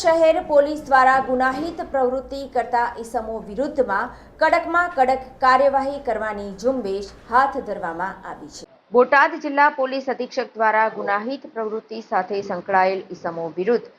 શહેર પોલીસ દ્વારા ગુનાહિત પ્રવૃત્તિ કરતા ઈસમો વિરુદ્ધમાં કડકમાં કડક કાર્યવાહી કરવાની ઝુંબેશ હાથ ધરવામાં આવી છે. બોટાદ જિલ્લા પોલીસ અધિક્ષક દ્વારા ગુનાહિત પ્રવૃત્તિ સાથે સંકળાયેલ ઈસમો વિરુદ્ધ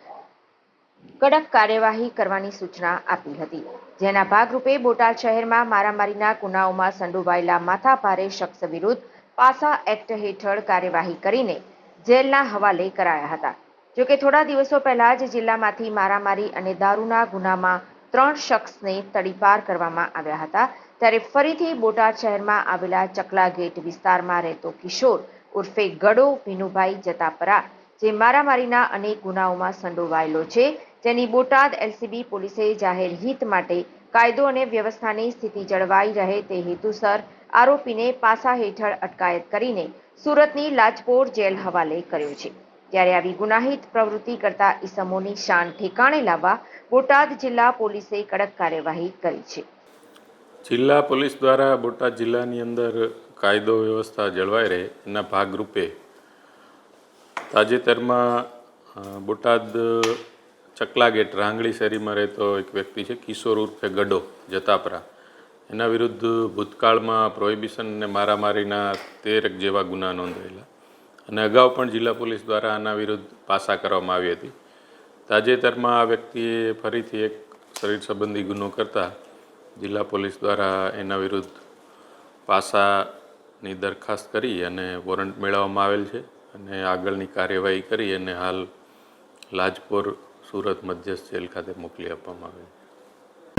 કડક કાર્યવાહી કરવાની સૂચના આપી હતી. જેના ભાગરૂપે બોટાદ શહેરમાં મારામારીના ગુનાઓમાં સંડોવાયેલા માથાભારે શખ્સ વિરુદ્ધ પાસા એક્ટ હેઠળ કાર્યવાહી કરીને જેલના હવાલે કરાયા હતા. જોકે થોડા દિવસો પહેલા જ જિલ્લામાંથી મારામારી અને દારૂના ગુનામાં ત્રણ શખ્સને તડીપાર કરવામાં આવ્યા હતા. ત્યારે ફરીથી બોટાદ શહેરમાં આવેલા ચકલા ગેટ વિસ્તારમાં રહેતો કિશોર ઉર્ફે ગડો ભીનુભાઈ જતાપરા, જે મારામારીના અનેક ગુનાઓમાં સંડોવાયેલો છે, જેની બોટાદ એલસીબી પોલીસે જાહેર હિત માટે કાયદો અને વ્યવસ્થાની સ્થિતિ જળવાઈ રહે તે હેતુસર આરોપીને પાસા હેઠળ અટકાયત કરીને સુરતની લાજપોર જેલ હવાલે કર્યો છે. ત્યારે આવી ગુનાહિત પ્રવૃત્તિ કરતા ઈસમોની શાન ઠેકાણે લાવવા બોટાદ જિલ્લા પોલીસે કડક કાર્યવાહી કરી છે. જિલ્લા પોલીસ દ્વારા બોટાદ જિલ્લાની અંદર કાયદો વ્યવસ્થા જળવાઈ રહે એના ભાગરૂપે તાજેતરમાં બોટાદ ચકલા ગેટ રાંગડી શેરીમાં રહેતો એક વ્યક્તિ છે, કિશોર ઉર્ફે ગડો, જતાપરા. એના વિરુદ્ધ ભૂતકાળમાં પ્રોહિબિશન અને મારામારીના તેરક જેવા ગુના નોંધાયેલા. અને અગાઉ પણ જિલ્લા પોલીસ દ્વારા આના વિરુદ્ધ પાસા કરવામાં આવી હતી. તાજેતરમાં આ વ્યક્તિએ ફરીથી એક શરીર સંબંધી ગુનો કરતાં જિલ્લા પોલીસ દ્વારા એના વિરુદ્ધ પાસાની દરખાસ્ત કરી અને વોરંટ મેળવવામાં આવેલ છે અને આગળની કાર્યવાહી કરી અને હાલ લાજપોર સુરત મધ્યસ્થ જેલ ખાતે મોકલી આપવામાં આવેલ છે.